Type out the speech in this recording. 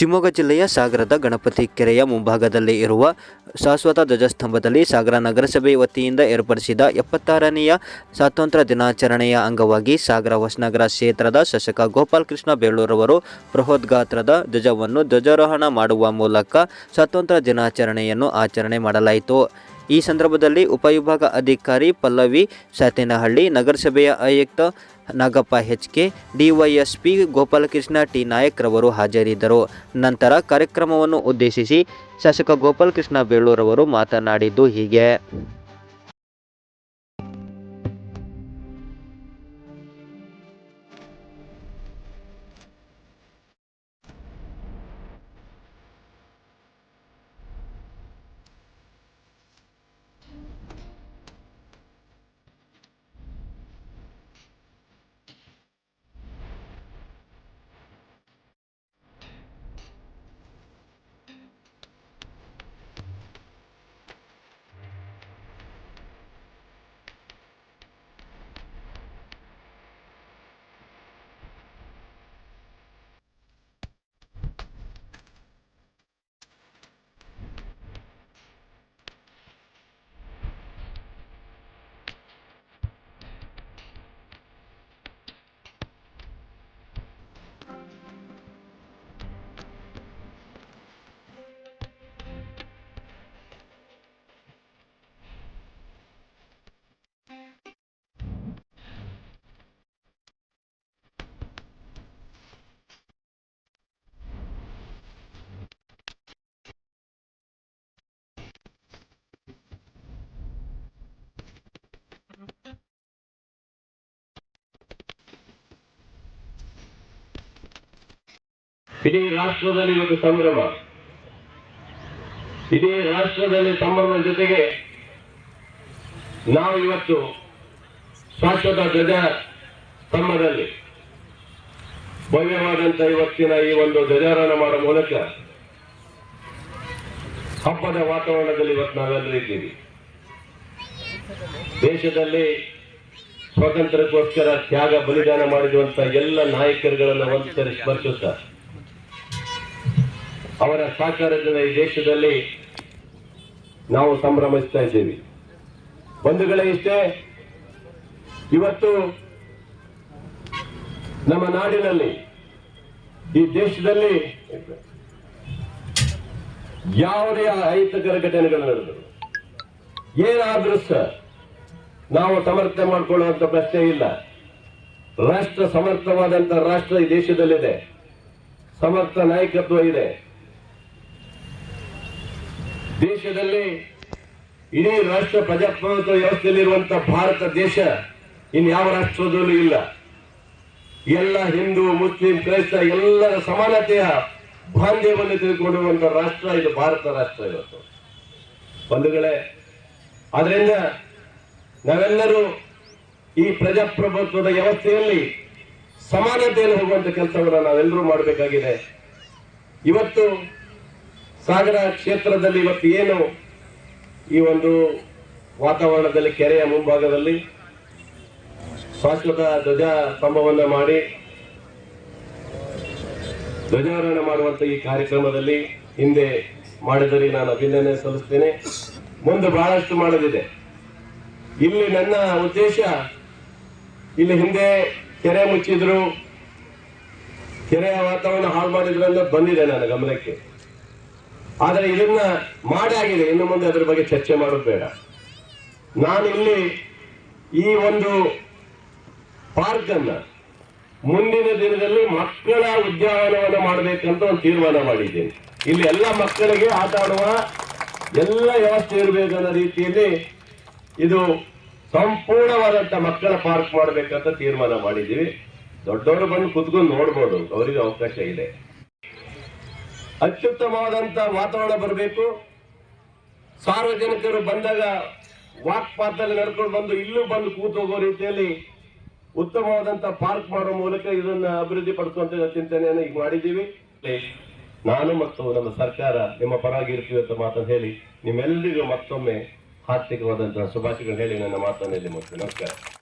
ಶಿವಮೊಗ್ಗ ಜಿಲ್ಲೆಯ ಸಾಗರದ ಗಣಪತಿ ಕೆರೆಯ ಮುಂಭಾಗದಲ್ಲಿ ಇರುವ ಶಾಶ್ವತ ಧ್ವಜಸ್ತಂಭದಲ್ಲಿ ಸಾಗರ ನಗರಸಭೆ ವತಿಯಿಂದ ಏರ್ಪಡಿಸಿದ ಎಪ್ಪತ್ತಾರನೆಯ ಸ್ವಾತಂತ್ರ್ಯ ದಿನಾಚರಣೆಯ ಅಂಗವಾಗಿ ಸಾಗರ ಹೊಸನಗರ ಕ್ಷೇತ್ರದ ಶಾಸಕ ಗೋಪಾಲ್ ಕೃಷ್ಣ ಬೇಳೂರವರು ಬೃಹದ್ಗಾತ್ರದ ಧ್ವಜವನ್ನು ಧ್ವಜಾರೋಹಣ ಮಾಡುವ ಮೂಲಕ ಸ್ವಾತಂತ್ರ್ಯ ದಿನಾಚರಣೆಯನ್ನು ಆಚರಣೆ ಮಾಡಲಾಯಿತು. ಈ ಸಂದರ್ಭದಲ್ಲಿ ಉಪವಿಭಾಗ ಅಧಿಕಾರಿ ಪಲ್ಲವಿ ಸಾತೇನಹಳ್ಳಿ ನಗರಸಭೆಯ ಆಯುಕ್ತ Nagappa H K DySP Gopalakrishna T Nayak ರವರು ಹಾಜರಿದ್ದರು. ನಂತರ ಕಾರ್ಯಕ್ರಮವನ್ನು ಉದ್ದೇಶಿಸಿ ಶಾಸಕ ಗೋಪಾಲಕೃಷ್ಣ ಬೇಳೂರವರು ಮಾತನಾಡಿದ್ದು ಹೀಗೆ. ಇಡೀ ರಾಷ್ಟ್ರದಲ್ಲಿ ಇವತ್ತು ಸಂಭ್ರಮ. ಇಡೀ ರಾಷ್ಟ್ರದಲ್ಲಿ ಸಂಭ್ರಮದ ಜೊತೆಗೆ ನಾವು ಇವತ್ತು ಶಾಶ್ವತ ಧ್ವಜ ಸ್ತಂಭದಲ್ಲಿ ಭವ್ಯವಾದಂತಹ ಇವತ್ತಿನ ಈ ಒಂದು ಧ್ವಜಾರೋಹಣ ಮಾಡುವ ಮೂಲಕ ಹಬ್ಬದ ವಾತಾವರಣದಲ್ಲಿ ಇವತ್ತು ನಾವೆಲ್ಲರೂ ಇದ್ದೀವಿ. ದೇಶದಲ್ಲಿ ಸ್ವಾತಂತ್ರ್ಯಕ್ಕೋಸ್ಕರ ತ್ಯಾಗ, ಬಲಿದಾನ ಮಾಡಿರುವಂತಹ ಎಲ್ಲ ನಾಯಕರುಗಳನ್ನ ಒಂದ್ಸರಿ ಸ್ಮರಿಸುತ್ತಾ ಅವರ ಸಹಕಾರದಿಂದ ಈ ದೇಶದಲ್ಲಿ ನಾವು ಸಂಭ್ರಮಿಸ್ತಾ ಇದ್ದೀವಿ. ಬಂಧುಗಳೇ ಇಷ್ಟೇ, ಇವತ್ತು ನಮ್ಮ ನಾಡಿನಲ್ಲಿ, ಈ ದೇಶದಲ್ಲಿ ಯಾವುದೇ ಅಹಿತಕರ ಘಟನೆಗಳು ನಡೆದರು, ಏನಾದ್ರೂ ಸರ್, ನಾವು ಸಮರ್ಥನೆ ಮಾಡಿಕೊಳ್ಳುವಂತ ಪ್ರಶ್ನೆ ಇಲ್ಲ. ರಾಷ್ಟ್ರ ಸಮರ್ಥವಾದಂತ ರಾಷ್ಟ್ರ ಈ ದೇಶದಲ್ಲಿದೆ. ಸಮರ್ಥ ನಾಯಕತ್ವ ಇದೆ. ದೇಶದಲ್ಲಿ ಇಡೀ ರಾಷ್ಟ್ರ ಪ್ರಜಾಪ್ರಭುತ್ವ ವ್ಯವಸ್ಥೆಯಲ್ಲಿರುವಂತಹ ಭಾರತ ದೇಶ ಇನ್ಯಾವ ರಾಷ್ಟ್ರದಲ್ಲೂ ಇಲ್ಲ. ಎಲ್ಲ ಹಿಂದೂ, ಮುಸ್ಲಿಂ, ಕ್ರೈಸ್ತ ಎಲ್ಲರ ಸಮಾನತೆಯ ಬಾಂಧವ್ಯವನ್ನು ತಿಳಿದುಕೊಂಡಿರುವಂಥ ರಾಷ್ಟ್ರ ಇದು ಭಾರತ ರಾಷ್ಟ್ರ ಇವತ್ತು. ಬಂಧುಗಳೇ ಆದ್ರಿಂದ ನಾವೆಲ್ಲರೂ ಈ ಪ್ರಜಾಪ್ರಭುತ್ವದ ವ್ಯವಸ್ಥೆಯಲ್ಲಿ ಸಮಾನತೆಯಲ್ಲಿ ಹೋಗುವಂತ ಕೆಲಸವನ್ನು ನಾವೆಲ್ಲರೂ ಮಾಡಬೇಕಾಗಿದೆ. ಇವತ್ತು ಸಾಗರ ಕ್ಷೇತ್ರದಲ್ಲಿ ಇವತ್ತು ಏನು ಈ ಒಂದು ವಾತಾವರಣದಲ್ಲಿ ಕೆರೆಯ ಮುಂಭಾಗದಲ್ಲಿ ಶಾಶ್ವತ ಧ್ವಜ ಸ್ತಂಭವನ್ನು ಮಾಡಿ ಧ್ವಜಾರೋಹಣ ಮಾಡುವಂತ ಈ ಕಾರ್ಯಕ್ರಮದಲ್ಲಿ ಹಿಂದೆ ಮಾಡಿದರೆ ನಾನು ಅಭಿನಂದನೆ ಸಲ್ಲಿಸ್ತೇನೆ. ಮುಂದೆ ಬಹಳಷ್ಟು ಮಾಡೋದಿದೆ ಇಲ್ಲಿ ನನ್ನ ಉದ್ದೇಶ, ಇಲ್ಲಿ ಹಿಂದೆ ಕೆರೆ ಮುಚ್ಚಿದ್ರು, ಕೆರೆಯ ವಾತಾವರಣ ಹಾಳು ಮಾಡಿದ್ರು ಅಂತ ಬಂದಿದೆ ನನ್ನ ಗಮನಕ್ಕೆ. ಆದರೆ ಇದನ್ನ ಮಾಡಾಗಿದೆ ಇನ್ನು ಮುಂದೆ ಅದರ ಬಗ್ಗೆ ಚರ್ಚೆ ಮಾಡೋದು ಬೇಡ. ನಾನಿಲ್ಲಿ ಈ ಒಂದು ಪಾರ್ಕ್ ಅನ್ನ ಮುಂದಿನ ದಿನದಲ್ಲಿ ಮಕ್ಕಳ ಉದ್ಯಾನವನ ಮಾಡಬೇಕಂತ ಒಂದು ತೀರ್ಮಾನ ಮಾಡಿದ್ದೇನೆ. ಇಲ್ಲಿ ಎಲ್ಲ ಮಕ್ಕಳಿಗೆ ಆಟ ಆಡುವ ಎಲ್ಲ ವ್ಯವಸ್ಥೆ ಇರಬೇಕು ಅನ್ನೋ ರೀತಿಯಲ್ಲಿ ಇದು ಸಂಪೂರ್ಣವಾದಂತ ಮಕ್ಕಳ ಪಾರ್ಕ್ ಮಾಡಬೇಕಂತ ತೀರ್ಮಾನ ಮಾಡಿದ್ದೀವಿ. ದೊಡ್ಡವರು ಬಂದು ಕುತ್ಕೊಂಡು ನೋಡ್ಬೋದು. ಅವರಿಗೆ ಅವಕಾಶ ಇದೆ. ಅತ್ಯುತ್ತಮವಾದಂತ ವಾತಾವರಣ ಬರಬೇಕು. ಸಾರ್ವಜನಿಕರು ಬಂದಾಗ ವಾಕ್ ಪಾತ್ರದಲ್ಲಿ ನಡ್ಕೊಂಡು ಬಂದು ಇಲ್ಲೂ ಬಂದು ಕೂತು ಹೋಗೋ ರೀತಿಯಲ್ಲಿ ಉತ್ತಮವಾದಂತ ಪಾರ್ಕ್ ಮಾಡುವ ಮೂಲಕ ಇದನ್ನ ಅಭಿವೃದ್ಧಿ ಪಡಿಸುವಂತ ಚಿಂತನೆಯನ್ನು ಈಗ ಮಾಡಿದ್ದೀವಿ. ನಾನು ಮತ್ತು ನಮ್ಮ ಸರ್ಕಾರ ನಿಮ್ಮ ಪರವಾಗಿ ಇರ್ತೀವಿ ಅಂತ ಮಾತನ್ನು ಹೇಳಿ ನಿಮ್ಮೆಲ್ಲರಿಗೂ ಮತ್ತೊಮ್ಮೆ ಹಾರ್ದಿಕವಾದಂತಹ ಶುಭಾಶಯಗಳನ್ನು ಹೇಳಿ ನನ್ನ ಮಾತನ್ನು ಇಲ್ಲಿ ಮುಗಿಸ್ತೇನೆ. ನಮಸ್ಕಾರ.